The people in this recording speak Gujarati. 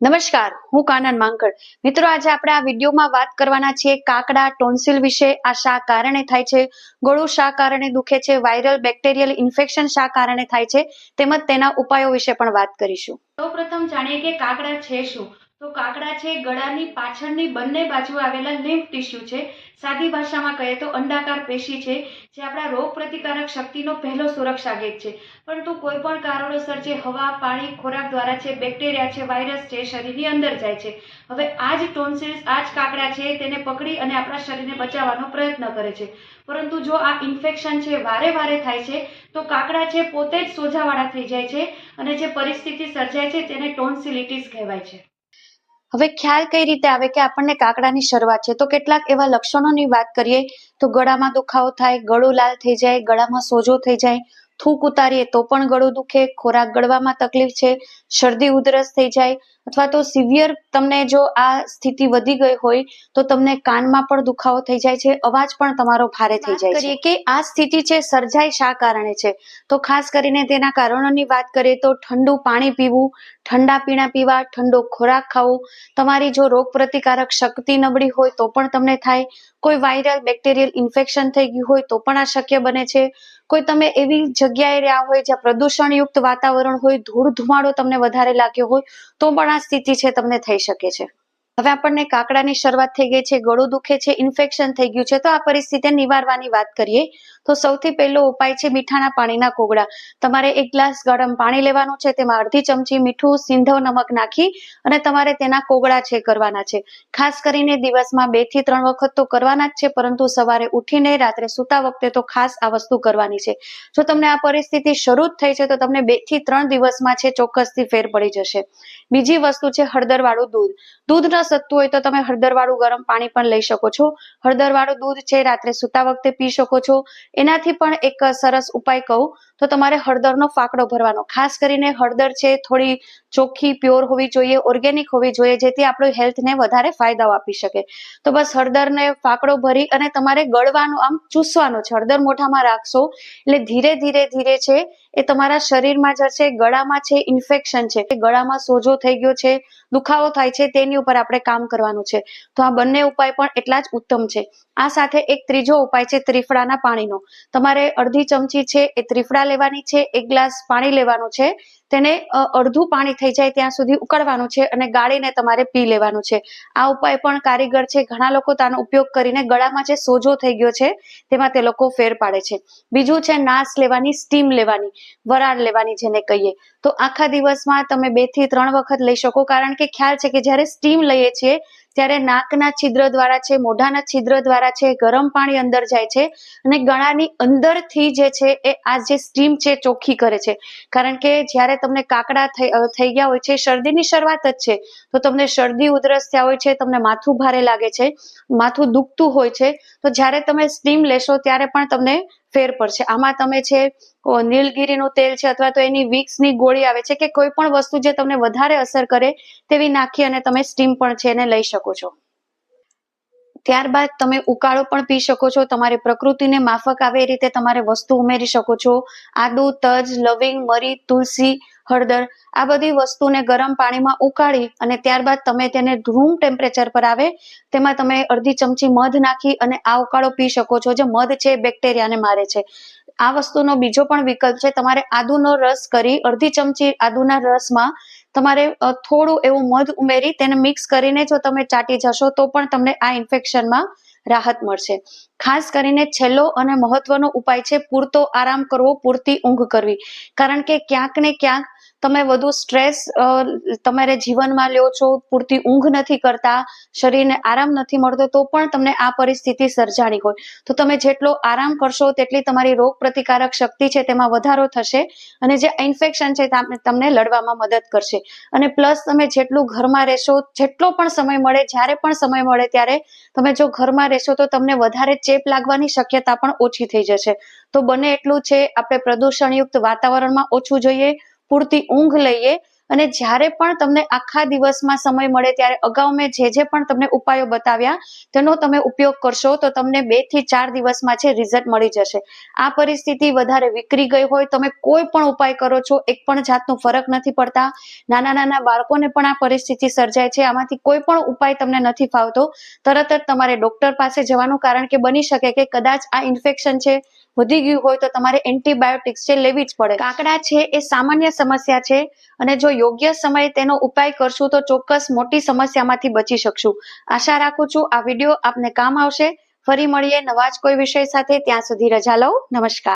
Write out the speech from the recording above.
નમસ્કાર, હું કાનન માંકડ. મિત્રો, આજે આપણે આ વિડીયોમાં વાત કરવાના છીએ કાકડા ટોન્સિલ વિશે. આ શા કારણે થાય છે? ગળું શા કારણે દુખે છે? વાયરલ બેક્ટેરિયલ ઇન્ફેક્શન શા કારણે થાય છે? તેમજ તેના ઉપાયો વિશે પણ વાત કરીશું. સૌ પ્રથમ જાણીએ કે કાકડા છે શું? તો કાકડા છે, ગળાની પાછળની બંને બાજુ આવેલા લિમ્ફ ટિશ્યુ છે. સાદી ભાષામાં કહીએ તો અંડાકાર પેશી છે, જે આપણા રોગ પ્રતિકારક શક્તિનો પહેલો સુરક્ષા ગેટ છે. પરંતુ કોઈ પણ કારણોસર જે હવા, પાણી, ખોરાક દ્વારા છે બેક્ટેરિયા છે, વાયરસ છે, શરીરની અંદર જાય છે. હવે આ જ ટોન્સિલ્સ, આ જ કાકડા છે, તેને પકડી અને આપણા શરીરને બચાવવાનો પ્રયત્ન કરે છે. પરંતુ જો આ ઇન્ફેક્શન છે, વારે વારે થાય છે, તો કાકડા છે, પોતે જ સોજાવાળા થઈ જાય છે અને જે પરિસ્થિતિ સર્જાય છે, તેને ટોન્સિલિટીસ કહેવાય છે. હવે ખ્યાલ કઈ રીતે આવે કે આપણને કાકડાની શરૂઆત છે? તો કેટલાક એવા લક્ષણોની વાત કરીએ તો ગળામાં દુખાવો થાય, ગળું લાલ થઈ જાય, ગળામાં સોજો થઈ જાય થૂક ઉતારીએ તો પણ ગળું દુખે ખોરાક ગળવામાં તકલીફ છે શરદી ઉધરસ થઈ જાય અથવા તો સિવિયર તમને જો આ સ્થિતિ વધી ગઈ હોય તો તમને કાનમાં પણ દુખાવો થઈ જાય છે અવાજ પણ તમારો ભારે થઈ જાય છે. કે આ સ્થિતિ છે સર્જાય શા કારણે છે? તો ખાસ કરીને તેના કારણોની વાત કરીએ તો ઠંડુ પાણી પીવું ઠંડા પીણા પીવા ઠંડો ખોરાક ખાવો તમારી જો રોગ પ્રતિકારક શક્તિ નબળી હોય તો પણ તમને થાય કોઈ વાયરલ બેક્ટેરિયલ ઇન્ફેક્શન થઈ ગયું હોય તો પણ આ શક્ય બને છે કોઈ તમે એવી જગ્યાએ રહ્યા હોય જ્યાં પ્રદૂષણયુક્ત વાતાવરણ હોય, ધૂળ ધુમાડો તમને વધારે લાગ્યો હોય, તો પણ આ સ્થિતિ છે, તમને થઈ શકે છે. હવે આપણને કાકડાની શરૂઆત થઈ ગઈ છે, ગળું દુખે છે ઇન્ફેક્શન થઈ ગયું છે, તો આ પરિસ્થિતિ નિવારવાની વાત કરીએ. તો સૌથી પહેલો ઉપાય છે મીઠાના પાણીના કોગળા. તમારે એક ગ્લાસ ગરમ પાણી લેવાનું છે, તેમાં અડધી ચમચી મીઠું, સિંધવ, નમક નાખી અને તમારે તેના કોગળા છે કરવાના છે. ખાસ કરીને દિવસમાં બેથી ત્રણ વખત તો કરવાના જ છે, પરંતુ સવારે ઉઠીને રાત્રે સૂતા વખતે તો ખાસ આ વસ્તુ કરવાની છે. જો તમને આ પરિસ્થિતિ શરૂ જ થઈ છે, તો તમને બેથી ત્રણ દિવસમાં છે ચોક્કસથી ફેર પડી જશે. બીજી વસ્તુ છે હળદર વાળું દૂધ. દૂધ ન સતતું હોય તો તમે હળદર વાળું ગરમ પાણી પણ લઈ શકો છો. હળદર વાળું દૂધ છે, રાત્રે સૂતા વખતે પી શકો છો. એનાથી પણ એક સરસ ઉપાય કહું, તો તમારે હળદરનો ફાકડો ભરવાનો. ખાસ કરીને હળદર છે, થોડી ચોખ્ખી, પ્યોર હોવી જોઈએ, ઓર્ગેનિક હોવી જોઈએ, જેથી આપણું હેલ્થને વધારે ફાયદાઓ આપી શકે. તો બસ હળદરને ફાકડો ભરી અને તમારે ગળવાનું, આમ ચૂસવાનું છે. હળદર મોઢામાં રાખશો એટલે ધીરે ધીરે ધીરે છે એ તમારા શરીરમાં જે છે, ગળામાં છે ઇન્ફેક્શન છે. ગળામાં સોજો થઈ ગયો છે, દુખાવો થાય છે, તેની ઉપર આપણે કામ કરવાનું છે. તો આ બંને ઉપાય પણ એટલા જ ઉત્તમ છે. આ સાથે એક ત્રીજો ઉપાય છે, ત્રિફળાના પાણીનો. તમારે અડધી ચમચી છે એ ત્રિફળા લેવાની છે, એક ગ્લાસ પાણી લેવાનું છે. તેને અડધું પાણી થઈ જાય ત્યાં સુધી ઉકળવાનું છે અને ગાળીને તમારે પી લેવાનું છે. આ ઉપાય પણ કારીગર છે. ઘણા લોકો તેનો ઉપયોગ કરીને ગળામાં જે સોજો થઈ ગયો છે, તેમાં તે લોકો ફેર પાડે છે. બીજું છે, નાસ લેવાની, સ્ટીમ લેવાની. વરાળ લેવાની જેને કહીએ. તો આખા દિવસમાં તમે બેથી ત્રણ વખત લઈ શકો. કારણ કે ખ્યાલ છે કે જ્યારે સ્ટીમ લઈએ છીએ, ત્યારે નાકના છિદ્ર દ્વારા છે, મોઢાના છિદ્ર દ્વારા છે, ગરમ પાણી અંદર જાય છે અને ગળાની અંદરથી જે છે એ આ જે સ્ટીમ છે ચોખ્ખી કરે છે. કારણ કે જ્યારે તમને કાકડા થઈ ગયા હોય છે, શરદીની શરૂઆત જ છે, તો તમને શરદી, ઉધરસ થયા હોય છે, તમને માથું ભારે લાગે છે, માથું દુખતું હોય છે, તો જ્યારે તમે સ્ટીમ લેશો ત્યારે પણ તમને ફેર પડશે. આમાં તમે છે નીલગીરીનું તેલ છે અથવા તો એની વિક્સની ગોળી આવે છે કે કોઈ પણ વસ્તુ જે તમને વધારે અસર કરે તેવી નાખી અને તમે સ્ટીમ પણ છે એને લઈ શકો છો. ત્યારબાદ તમે ઉકાળો પણ પી શકો છો, તમારી પ્રકૃતિને માફક આવે એ રીતે તમારે વસ્તુ ઉમેરી શકો છો. આદુ, તજ, લવિંગ, મરી, તુલસી, હળદર, આ બધી વસ્તુને ગરમ પાણીમાં ઉકાળી અને ત્યારબાદ તમે તેને રૂમ ટેમ્પરેચર પર આવે, તેમાં તમે અડધી ચમચી મધ નાખી અને આ ઉકાળો પી શકો છો. જે મધ છે બેક્ટેરિયાને મારે છે. આ વસ્તુનો બીજો પણ વિકલ્પ છે, તમારે આદુનો રસ કરી અડધી ચમચી આદુના રસમાં તમારે થોડું એવું મધ ઉમેરી તેને મિક્સ કરીને જો તમે ચાટી જશો તો પણ તમને આ ઇન્ફેક્શનમાં રાહત મળશે. ખાસ કરીને છેલ્લો અને મહત્વનો ઉપાય છે પૂરતો આરામ કરવો, પૂરતી ઊંઘ કરવી. કારણ કે ક્યાંક ને ક્યાંક તમે વધુ સ્ટ્રેસ તમારે જીવનમાં લ્યો છો, પૂરતી ઊંઘ નથી કરતા, શરીરને આરામ નથી મળતો, તો પણ તમને આ પરિસ્થિતિ સર્જાણી હોય. તો તમે જેટલો આરામ કરશો, તેટલી તમારી રોગ પ્રતિકારક શક્તિ છે તેમાં વધારો થશે અને જે ઇન્ફેક્શન છે તામ- તમને લડવામાં મદદ કરશે. અને પ્લસ તમે જેટલું ઘરમાં રહેશો, જેટલો પણ સમય મળે, જ્યારે પણ સમય મળે ત્યારે તમે જો ઘરમાં રહેશો, તો તમને વધારે ચેપ લાગવાની શક્યતા પણ ઓછી થઈ જશે. તો બને એટલું છે, આપણે પ્રદૂષણયુક્ત વાતાવરણમાં ઓછું જોઈએ પૂરતી ઊંઘ લઈએ અને જ્યારે પણ તમને આખા દિવસમાં સમય મળે ત્યારે અગાઉ મેં જે જે પણ તમને ઉપાયો બતાવ્યા, તેનો તમે ઉપયોગ કરશો તો તમને બેથી ચાર દિવસમાં છે રિઝલ્ટ મળી જશે. આ પરિસ્થિતિ વધારે વિકરી ગઈ હોય, તમે કોઈ પણ ઉપાય કરો છો, એક પણ જાતનો ફરક નથી પડતા. નાના નાના બાળકોને પણ આ પરિસ્થિતિ સર્જાય છે, આમાંથી કોઈ પણ ઉપાય તમને નથી ફાવતો. તરત જ તમારે ડોક્ટર પાસે જવાનું કારણ કે બની શકે કે કદાચ આ ઇન્ફેક્શન છે વધી ગયું હોય તો તમારે એન્ટીબાયોટિક્સ છે લેવી જ પડે. કાકડા છે એ સામાન્ય સમસ્યા છે અને જો યોગ્ય સમયે તેનો ઉપાય કરશું તો ચોક્કસ મોટી સમસ્યામાંથી બચી શકશું. આશા રાખું છું આ વીડિયો આપને કામ આવશે. ફરી મળીએ નવા જ કોઈ વિષય સાથે. ત્યાં સુધી રજા લઉં. નમસ્કાર.